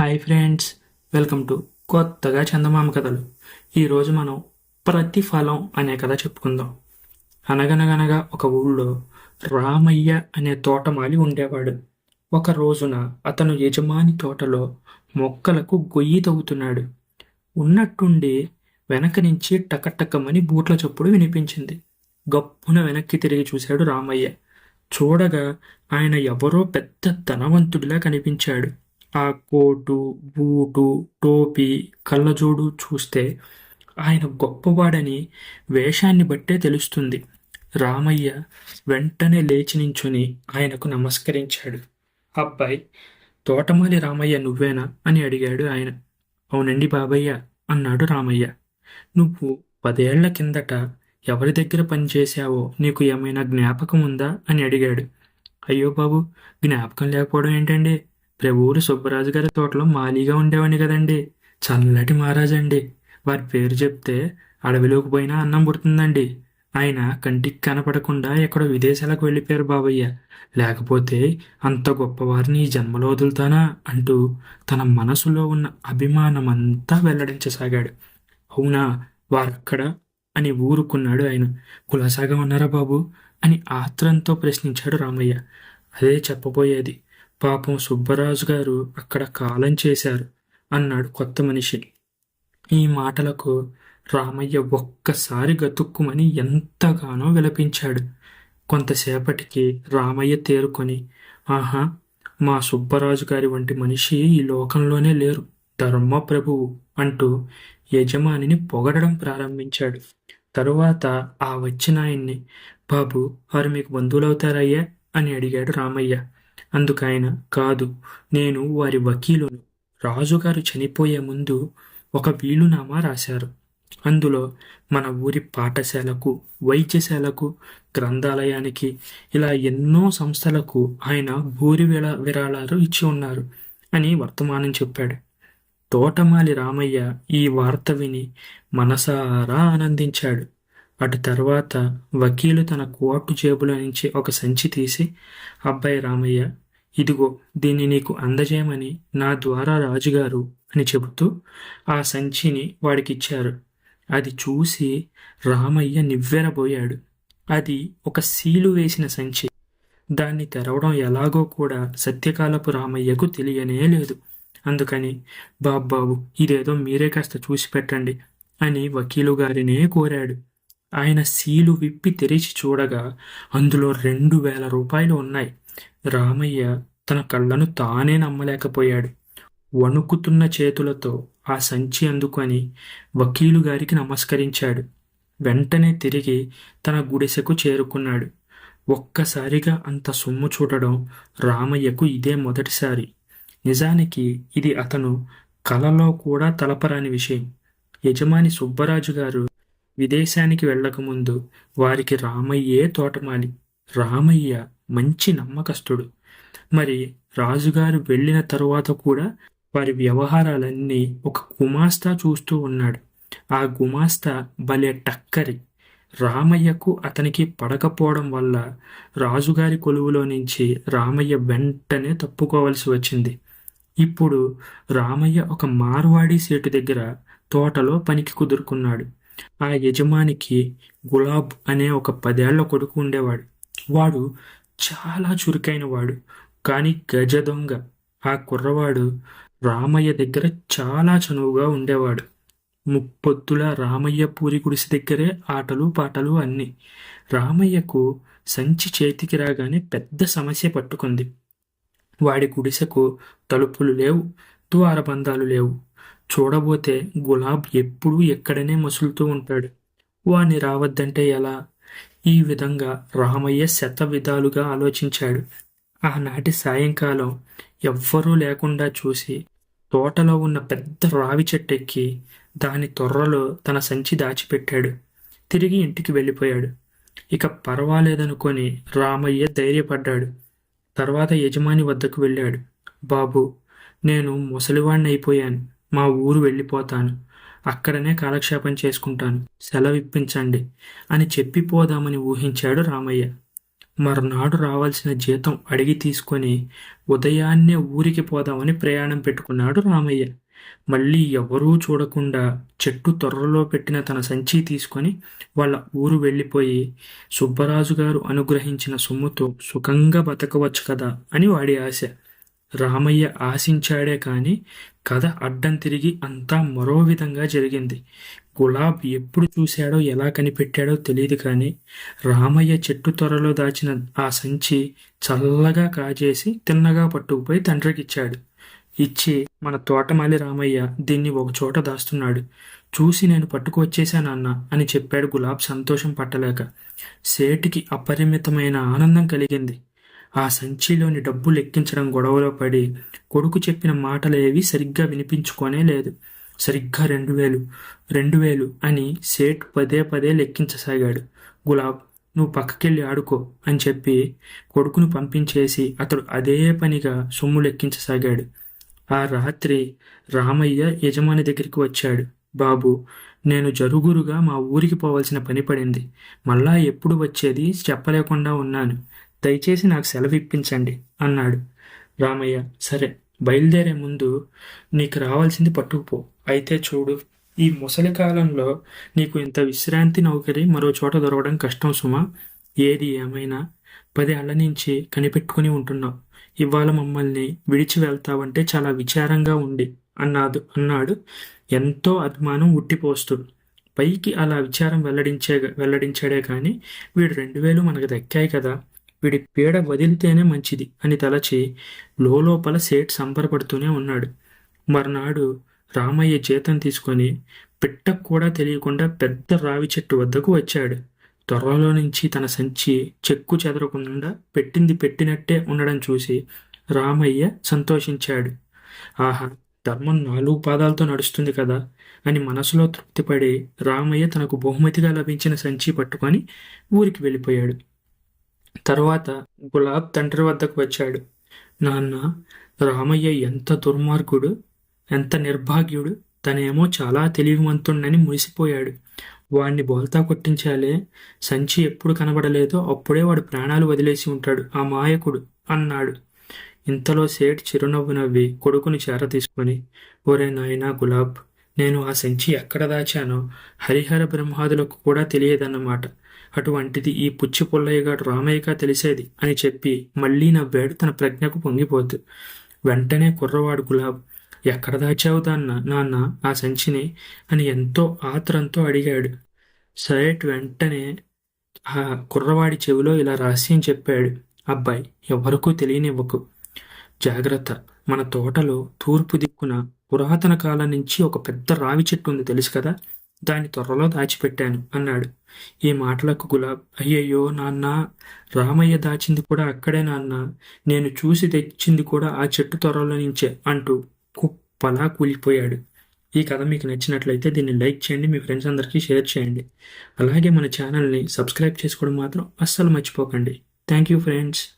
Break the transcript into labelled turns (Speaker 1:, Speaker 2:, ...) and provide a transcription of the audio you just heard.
Speaker 1: Hi friends welcome to కొత్తగా చందమామ కథలు. ఈరోజు మనం ప్రతిఫలం అనే కథ చెప్పుకుందాం. అనగనగనగా ఒక ఊళ్ళో రామయ్య అనే తోటమాలి ఉండేవాడు. ఒక రోజున అతను యజమాని తోటలో మొక్కలకు గొయ్యి తవ్వుతున్నాడు. ఉన్నట్టుండి వెనక నుంచి టకటకమని బూట్ల చప్పుడు వినిపించింది. గప్పున వెనక్కి తిరిగి చూశాడు రామయ్య. చూడగా ఆయన ఎవరో పెద్ద ధనవంతుడిలా కనిపించాడు. ఆ కోటు బూటు టోపీ కళ్ళజోడు చూస్తే ఆయన గొప్పవాడని వేషాన్ని బట్టే తెలుస్తుంది. రామయ్య వెంటనే లేచి నించుని ఆయనకు నమస్కరించాడు. అబ్బాయి తోటమాలి రామయ్య నువ్వేనా? అని అడిగాడు ఆయన. అవునండి బాబయ్య అన్నాడు రామయ్య. నువ్వు పదేళ్ళ కిందట ఎవరి దగ్గర పనిచేశావో నీకు ఏమైనా జ్ఞాపకం ఉందా అని అడిగాడు. అయ్యో బాబు జ్ఞాపకం లేకపోవడం ఏంటండి? ప్రభువులు సుబ్బరాజు గారి తోటలో మాలీగా ఉండేవాడిని కదండి. చల్లటి మహారాజండి. వారి పేరు చెప్తే అడవిలోకి పోయినా అన్నం పుడుతుందండి. ఆయన కంటికి కనపడకుండా ఎక్కడో విదేశాలకు వెళ్ళిపోయారు బాబయ్య. లేకపోతే అంత గొప్పవారిని ఈ జన్మలో వదులుతానా అంటూ తన మనసులో ఉన్న అభిమానమంతా వెల్లడించసాగాడు. అవునా వారక్కడ అని ఊరుకున్నాడు ఆయన. కులాసాగా ఉన్నారా బాబు అని ఆత్రంతో ప్రశ్నించాడు రామయ్య. అదే చెప్పబోయేది. పాపం సుబ్బరాజు గారు అక్కడ కాలం చేశారు అన్నాడు కొత్త మనిషి. ఈ మాటలకు రామయ్య ఒక్కసారి గతుక్కుమని ఎంతగానో విలపించాడు. కొంతసేపటికి రామయ్య తేరుకొని ఆహా మా సుబ్బరాజు గారి వంటి మనిషి ఈ లోకంలోనే లేరు ధర్మ ప్రభువు అంటూ యజమానిని పొగడడం ప్రారంభించాడు. తరువాత ఆ వచ్చిన ఆయన్ని బాబు వారు మీకు బంధువులవుతారయ్యా అని అడిగాడు రామయ్య. అందుకైన కాదు నేను వారి వకీలును. రాజుగారు చనిపోయే ముందు ఒక వీలునామా రాశారు. అందులో మన ఊరి పాఠశాలకు వైద్యశాలకు గ్రంథాలయానికి ఇలా ఎన్నో సంస్థలకు ఆయన భూరి విరా విరాళాలు ఇచ్చి ఉన్నారు అని వర్తమానం చెప్పాడు. తోటమాలి రామయ్య ఈ వార్త విని మనసారా ఆనందించాడు. అటు తర్వాత వకీలు తన కోటు జేబులో నుంచి ఒక సంచి తీసి అబ్బాయి రామయ్య ఇదిగో దీన్ని నీకు అందజేయమని నా ద్వారా రాజుగారు అని చెబుతూ ఆ సంచిని వాడికిచ్చారు. అది చూసి రామయ్య నివ్వెరబోయాడు. అది ఒక సీలు వేసిన సంచి. దాన్ని తెరవడం ఎలాగో కూడా సత్యకాలపు రామయ్యకు తెలియనే లేదు. అందుకని బాబ్బాబు ఇదేదో మీరే కాస్త చూసి పెట్టండి అని వకీలు గారినే కోరాడు. ఆయన సీలు విప్పి తెరిచి చూడగా అందులో రెండు వేల రూపాయలు ఉన్నాయి. రామయ్య తన కళ్ళను తానే నమ్మలేకపోయాడు. వణుకుతున్న చేతులతో ఆ సంచి అందుకొని వకీలు గారికి నమస్కరించాడు. వెంటనే తిరిగి తన గుడిసెకు చేరుకున్నాడు. ఒక్కసారిగా అంత సొమ్ము చూడడం రామయ్యకు ఇదే మొదటిసారి. నిజానికి ఇది అతను కలలో కూడా తలపరాని విషయం. యజమాని సుబ్బరాజు గారు విదేశానికి వెళ్ళకముందు వారికి రామయ్యే తోటమాలి. రామయ్య మంచి నమ్మకస్తుడు. మరి రాజుగారు వెళ్ళిన తరువాత కూడా వారి వ్యవహారాలన్నీ ఒక గుమాస్తా చూస్తూ ఉన్నాడు. ఆ గుమాస్తా భలే టక్కరి. రామయ్యకు అతనికి పడకపోవడం వల్ల రాజుగారి కొలువులో నుంచి రామయ్య వెంటనే తప్పుకోవలసి వచ్చింది. ఇప్పుడు రామయ్య ఒక మార్వాడి సీటు దగ్గర తోటలో పనికి కుదురుకున్నాడు. ఆ యజమానికి గులాబ్ అనే ఒక పదేళ్ళ కొడుకు ఉండేవాడు. వాడు చాలా చురుకైన వాడు కానీ గజ దొంగ. ఆ కుర్రవాడు రామయ్య దగ్గర చాలా చనువుగా ఉండేవాడు. ముప్పొద్దుల రామయ్య పూరి గుడిసి దగ్గరే ఆటలు పాటలు అన్నీ. రామయ్యకు సంచి చేతికి రాగానే పెద్ద సమస్య పట్టుకుంది. వాడి గుడిసెకు తలుపులు లేవు ద్వారబంధాలు లేవు. చూడబోతే గులాబ్ ఎప్పుడూ ఎక్కడనే మసులుతూ ఉంటాడు. వాణ్ణి రావద్దంటే ఎలా? ఈ విధంగా రామయ్య శత విధాలుగా ఆలోచించాడు. ఆనాటి సాయంకాలం ఎవ్వరూ లేకుండా చూసి తోటలో ఉన్న పెద్ద రావి చెట్టెక్కి దాని తొర్రలో తన సంచి దాచిపెట్టాడు. తిరిగి ఇంటికి వెళ్ళిపోయాడు. ఇక పర్వాలేదనుకొని రామయ్య ధైర్యపడ్డాడు. తర్వాత యజమాని వద్దకు వెళ్ళాడు. బాబు నేను ముసలివాణ్ణి అయిపోయాను మా ఊరు వెళ్ళిపోతాను. అక్కడనే కాలక్షేపం చేసుకుంటాను. సెలవిప్పించండి అని చెప్పిపోదామని ఊహించాడు రామయ్య. మరునాడు రావాల్సిన జీతం అడిగి తీసుకొని ఉదయాన్నే ఊరికి పోదామని ప్రయాణం పెట్టుకున్నాడు రామయ్య. మళ్ళీ ఎవరూ చూడకుండా చెట్టు తొర్రలో పెట్టిన తన సంచి తీసుకొని వాళ్ళ ఊరు వెళ్ళిపోయి సుబ్బరాజు గారు అనుగ్రహించిన సొమ్ముతో సుఖంగా బతకవచ్చు కదా అని వాడి ఆశ. రామయ్య ఆశించాడే కాని కథ అడ్డం తిరిగి అంతా మరో విధంగా జరిగింది. గులాబ్ ఎప్పుడు చూశాడో ఎలా కనిపెట్టాడో తెలియదు కానీ రామయ్య చెట్టు త్వరలో దాచిన ఆ సంచి చల్లగా కాజేసి తిన్నగా పట్టుకుపోయి తండ్రికిచ్చాడు. ఇచ్చి మన తోటమాలి రామయ్య దీన్ని ఒక చోట దాస్తున్నాడు. చూసి నేను పట్టుకువచ్చేశానన్న అని చెప్పాడు గులాబ్ సంతోషం పట్టలేక. సేటికి అపరిమితమైన ఆనందం కలిగింది. ఆ సంచిలోని డబ్బు లెక్కించడం గొడవలో పడి కొడుకు చెప్పిన మాటలేవి సరిగ్గా వినిపించుకోనే లేదు. సరిగ్గా రెండు వేలు రెండు వేలు అని సేట్ పదే పదే లెక్కించసాగాడు. గులాబ్ నువ్వు పక్కకెళ్ళి ఆడుకో అని చెప్పి కొడుకును పంపించేసి అతడు అదే పనిగా సొమ్ము లెక్కించసాగాడు. ఆ రాత్రి రామయ్య యజమాని దగ్గరికి వచ్చాడు. బాబు నేను జరుగురుగా మా ఊరికి పోవాల్సిన పని పడింది. మళ్ళా ఎప్పుడు వచ్చేది చెప్పలేకుండా ఉన్నాను. దయచేసి నాకు సెలవు ఇప్పించండి అన్నాడు. రామయ్య సరే బయలుదేరే ముందు నీకు రావాల్సింది పట్టుకుపో. అయితే చూడు ఈ ముసలి కాలంలో నీకు ఇంత విశ్రాంతి నౌకరి మరో చోట దొరకడం కష్టం సుమా. ఏది ఏమైనా పది ఏళ్ళ నుంచి కనిపెట్టుకుని ఉంటున్నావు. ఇవాళ మమ్మల్ని విడిచి వెళ్తావంటే చాలా విచారంగా ఉంది అన్నాడు అన్నాడు. ఎంతో అభిమానం ఉట్టిపోస్తూ. పైకి అలా విచారం వెల్లడించే వెల్లడించాడే కానీ వీడు రెండు వేలు మనకు దక్కాయి కదా. వీడి పీడ వదిలితేనే మంచిది అని తలచి లోపల సేట్ సంబరపడుతూనే ఉన్నాడు. మర్నాడు రామయ్య జీతం తీసుకొని పిట్టకు కూడా తెలియకుండా పెద్ద రావి చెట్టు వద్దకు వచ్చాడు. త్వరలో నుంచి తన సంచి చెక్కు చెదరకుండా పెట్టింది పెట్టినట్టే ఉండడం చూసి రామయ్య సంతోషించాడు. ఆహా ధర్మం నాలుగు పాదాలతో నడుస్తుంది కదా అని మనసులో తృప్తిపడి రామయ్య తనకు బహుమతిగా లభించిన సంచి పట్టుకొని ఊరికి వెళ్ళిపోయాడు. తర్వాత గులాబ్ తండ్రి వద్దకు వచ్చాడు. నాన్న రామయ్య ఎంత దుర్మార్గుడు ఎంత నిర్భాగ్యుడు తనేమో చాలా తెలివివంతుండని మురిసిపోయాడు. వాడిని బోల్తా కొట్టించాలే సంచి ఎప్పుడు కనబడలేదో అప్పుడే వాడు ప్రాణాలు వదిలేసి ఉంటాడు ఆ మాయకుడు అన్నాడు. ఇంతలో సేట్ చిరునవ్వు నవ్వి కొడుకుని చేర తీసుకొని ఒరే నాయనా గులాబ్ నేను ఆ సంచి ఎక్కడ దాచానో హరిహర బ్రహ్మాదులకు కూడా తెలియదన్నమాట. అటువంటిది ఈ పుచ్చి పుల్లయ్యగాడు రామయ్యగా తెలిసేది అని చెప్పి మళ్ళీ నవ్వాడు తన ప్రజ్ఞకు పొంగిపోతూ వెంటనే కుర్రవాడు గులాబ్ ఎక్కడ దాచావు దాన్న నాన్న ఆ సంచిని? అని ఎంతో ఆత్రంతో అడిగాడు. సైట్ వెంటనే ఆ కుర్రవాడి చెవిలో ఇలా రాసి అని చెప్పాడు. అబ్బాయి ఎవరికూ తెలియనివ్వకు. జాగ్రత్త. మన తోటలో తూర్పు దిక్కున పురాతన కాలం నుంచి ఒక పెద్ద రావి చెట్టు ఉంది తెలుసు కదా? దాని త్వరలో దాచిపెట్టాను అన్నాడు. ఈ మాటలకు గులాబ్ అయ్యయ్యో నాన్న రామయ్య దాచింది కూడా అక్కడే నాన్న నేను చూసి తెచ్చింది కూడా ఆ చెట్టు త్వరలో నుంచే అంటూ కుప్పలా కూలిపోయాడు. ఈ కథ మీకు నచ్చినట్లయితే దీన్ని లైక్ చేయండి మీ ఫ్రెండ్స్ అందరికీ షేర్ చేయండి. అలాగే మన ఛానల్ని సబ్స్క్రైబ్ చేసుకోవడం మాత్రం అస్సలు మర్చిపోకండి. Thank you friends.